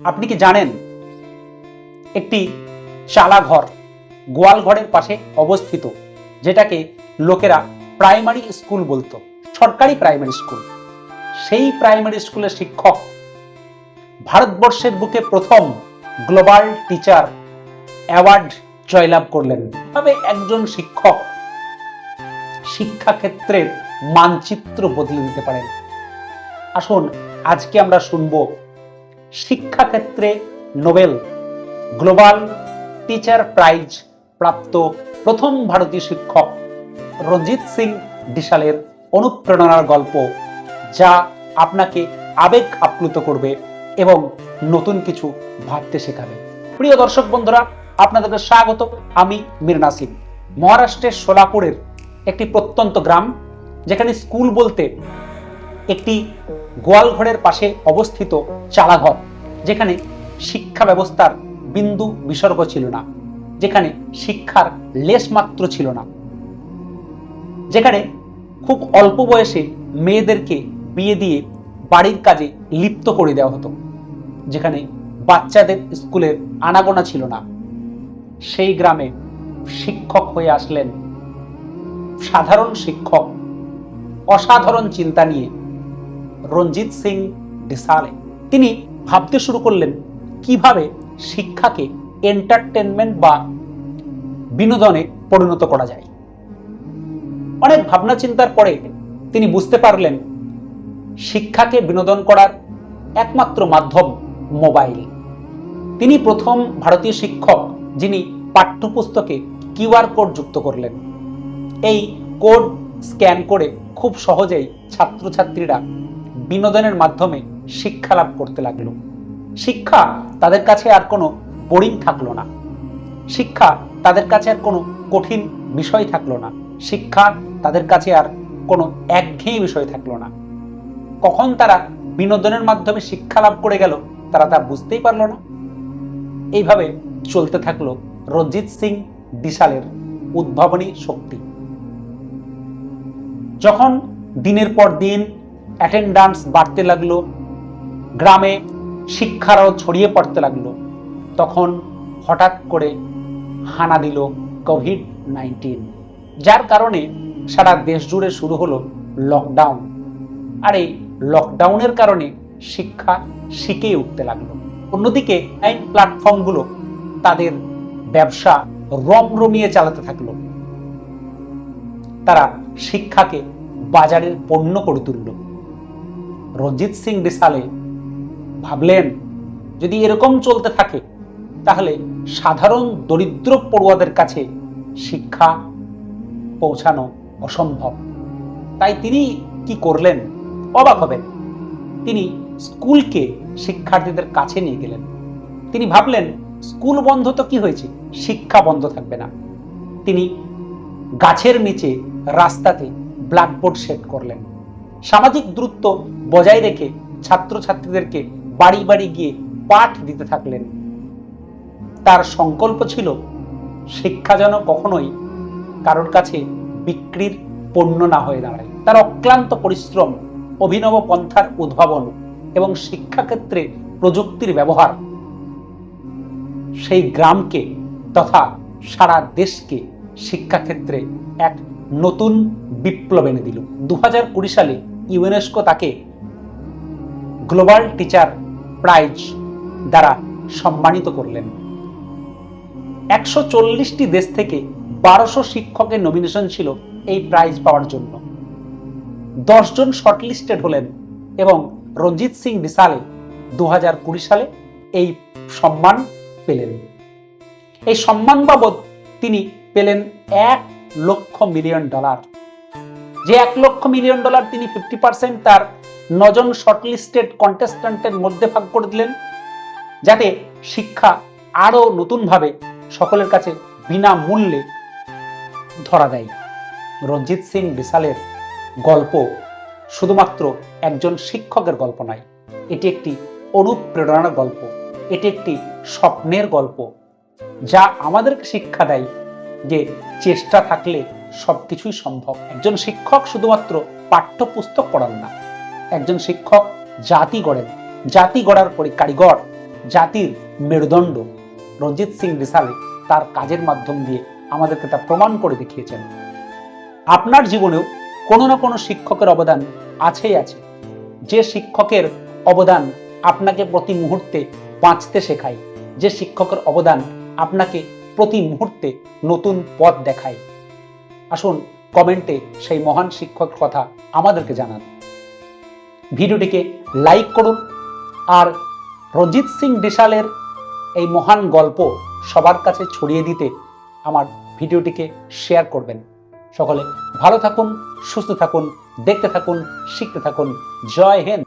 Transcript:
আপনি কি জানেন? একটি চালাঘর গোয়ালঘরের পাশে অবস্থিত, যেটাকে লোকেরা প্রাইমারি স্কুল বলতো, সরকারি প্রাইমারি স্কুল। সেই প্রাইমারি স্কুলের শিক্ষক ভারতবর্ষের বুকে প্রথম গ্লোবাল টিচার অ্যাওয়ার্ড জয়লাভ করলেন। তবে একজন শিক্ষক শিক্ষাক্ষেত্রের মানচিত্র বদলে দিতে পারেন। আসুন, আজকে আমরা শুনব শিক্ষাক্ষেত্রে নোবেল, গ্লোবাল টিচার প্রাইজ প্রাপ্ত প্রথম ভারতীয় শিক্ষক রঞ্জিত সিং ডিশালের অনুপ্রেরণার গল্প যা আপনাকে আবেগ আপ্লুত করবে এবং নতুন কিছু ভাবতে শেখাবে। প্রিয় দর্শক বন্ধুরা, আপনাদেরকে স্বাগত। আমি মীর নাসিম মহারাষ্ট্রের সোলাপুরের একটি প্রত্যন্ত গ্রাম, যেখানে স্কুল বলতে একটি গোয়ালঘরের পাশে অবস্থিত চালাঘর, যেখানে শিক্ষা ব্যবস্থার বিন্দু বিসর্গ ছিল না, যেখানে শিক্ষার লেশ মাত্র ছিল না, যেখানে খুব অল্প বয়সে মেয়েদেরকে বিয়ে দিয়ে বাড়ির কাজে লিপ্ত করে দেওয়া হতো, যেখানে বাচ্চাদের স্কুলের আনাগোনা ছিল না। সেই গ্রামে শিক্ষক হয়ে আসলেন সাধারণ শিক্ষক, অসাধারণ চিন্তা নিয়ে রঞ্জিত সিং ডিসালে। তিনি ভাবতে শুরু করলেন, কীভাবে শিক্ষাকে এন্টারটেনমেন্ট বা বিনোদনে পরিণত করা যায়? অনেক ভাবনা চিন্তার পরে তিনি বুঝতে পারলেন, শিক্ষাকে বিনোদন করার একমাত্র মাধ্যম মোবাইল। তিনি প্রথম ভারতীয় শিক্ষক যিনি পাঠ্যপুস্তকে কিউআর কোড যুক্ত করলেন। এই কোড স্ক্যান করে খুব সহজেই ছাত্রছাত্রীরা বিনোদনের মাধ্যমে শিক্ষা লাভ করতে লাগল। শিক্ষা তাদের কাছে আর কোনো বোরিং থাকল না। শিক্ষা তাদের কাছে আর কোনো কঠিন বিষয় থাকল না। শিক্ষা তাদের কাছে আর কোনো একঘেয়ে বিষয় থাকল না। কখন তারা বিনোদনের মাধ্যমে শিক্ষা লাভ করে গেল, তারা তা বুঝতেই পারল না। এইভাবে চলতে থাকল রঞ্জিত সিং বিশালের উদ্ভাবনী শক্তি। যখন দিনের পর দিন অ্যাটেন্ডান্স বাড়তে লাগল, গ্রামে শিক্ষারও ছড়িয়ে পড়তে লাগল। তখন হঠাৎ করে হানা দিল কোভিড নাইন্টিন যার কারণে সারা দেশ জুড়ে শুরু হলো লকডাউন আর এই লকডাউনের কারণে শিক্ষা শিখেই উঠতে লাগল। অন্যদিকে আইন প্ল্যাটফর্মগুলো তাদের ব্যবসা রমরমিয়ে চালাতে থাকল। তারা শিক্ষাকে বাজারের পণ্য করে তুলল। রঞ্জিত সিং ডিসালে ভাবলেন, যদি এরকম চলতে থাকে, তাহলে সাধারণ দরিদ্র পড়ুয়াদের কাছে শিক্ষা পৌঁছানো অসম্ভব। তাই তিনি কি করলেন? অবাক হবেন। তিনি স্কুলকে শিক্ষার্থীদের কাছে নিয়ে গেলেন। তিনি ভাবলেন, স্কুল বন্ধ তো কি হয়েছে? শিক্ষা বন্ধ থাকবে না। তিনি গাছের নিচে রাস্তাতে ব্ল্যাকবোর্ড সেট করলেন। সামাজিক দূরত্ব বজায় রেখে ছাত্রছাত্রীদেরকে বাড়ি বাড়ি গিয়ে পাঠ দিতে থাকলেন। তার সংকল্প ছিল, শিক্ষা যেন কখনোই কারোর কাছে বিক্রির পণ্য না হয়ে দাঁড়ায়। তার অক্লান্ত পরিশ্রম, অভিনব পন্থার উদ্ভাবন এবং শিক্ষাক্ষেত্রে প্রযুক্তির ব্যবহার সেই গ্রামকে তথা সারা দেশকে শিক্ষাক্ষেত্রে এক নতুন বিপ্লব এনে দিল। দু কুড়ি সালে ইউনেস্কো তাকে গ্লোবাল টিচার প্রাইজ দ্বারা সম্মানিত করলেন। একশো চল্লিশটি দেশ থেকে বারোশো শিক্ষকের নমিনেশন ছিল এই প্রাইজ পাওয়ার জন্য। দশজন শর্টলিস্টেড হলেন এবং রঞ্জিত সিং বিসালে দু কুড়ি সালে এই সম্মান পেলেন। এই সম্মান বাবদ তিনি পেলেন এক লক্ষ মিলিয়ন ডলার। যে এক লক্ষ মিলিয়ন ডলার তিনি ফিফটি পার্সেন্ট তার নজন শর্টলিস্টেড কন্টেস্ট্যান্টের মধ্যে ভাগ করে দিলেন, যাতে শিক্ষা আরও নতুনভাবে সকলের কাছে বিনামূল্যে ধরা দেয়। রঞ্জিত সিং বিশালের গল্প শুধুমাত্র একজন শিক্ষকের গল্প নয়, এটি একটি অনুপ্রেরণার গল্প, এটি একটি স্বপ্নের গল্প, যা আমাদেরকে শিক্ষা দেয় যে চেষ্টা থাকলে সবকিছুই সম্ভব। একজন শিক্ষক শুধুমাত্র পাঠ্যপুস্তক পড়ান না, একজন শিক্ষক জাতি গড়েন। জাতি গড়ার পরে কারিগর, জাতির মেরুদণ্ড রঞ্জিত সিং বিশালে তার কাজের মাধ্যম দিয়ে আমাদেরকে তা প্রমাণ করে দেখিয়েছেন। আপনার জীবনেও কোনো না কোনো শিক্ষকের অবদান আছেই আছে। যে শিক্ষকের অবদান আপনাকে প্রতি মুহূর্তে বাঁচতে শেখায়, যে শিক্ষকের অবদান আপনাকে প্রতি মুহূর্তে নতুন পথ দেখায়। আসুন কমেন্টে সেই মহান শিক্ষকের কথা আমাদেরকে জানান। ভিডিওটিকে লাইক করুন আর রঞ্জিত সিং বিশালের এই মহান গল্প সবার কাছে ছড়িয়ে দিতে আমার ভিডিওটিকে শেয়ার করবেন। সকলে ভালো থাকুন, সুস্থ থাকুন, দেখতে থাকুন, শিখতে থাকুন। জয় হিন্দ!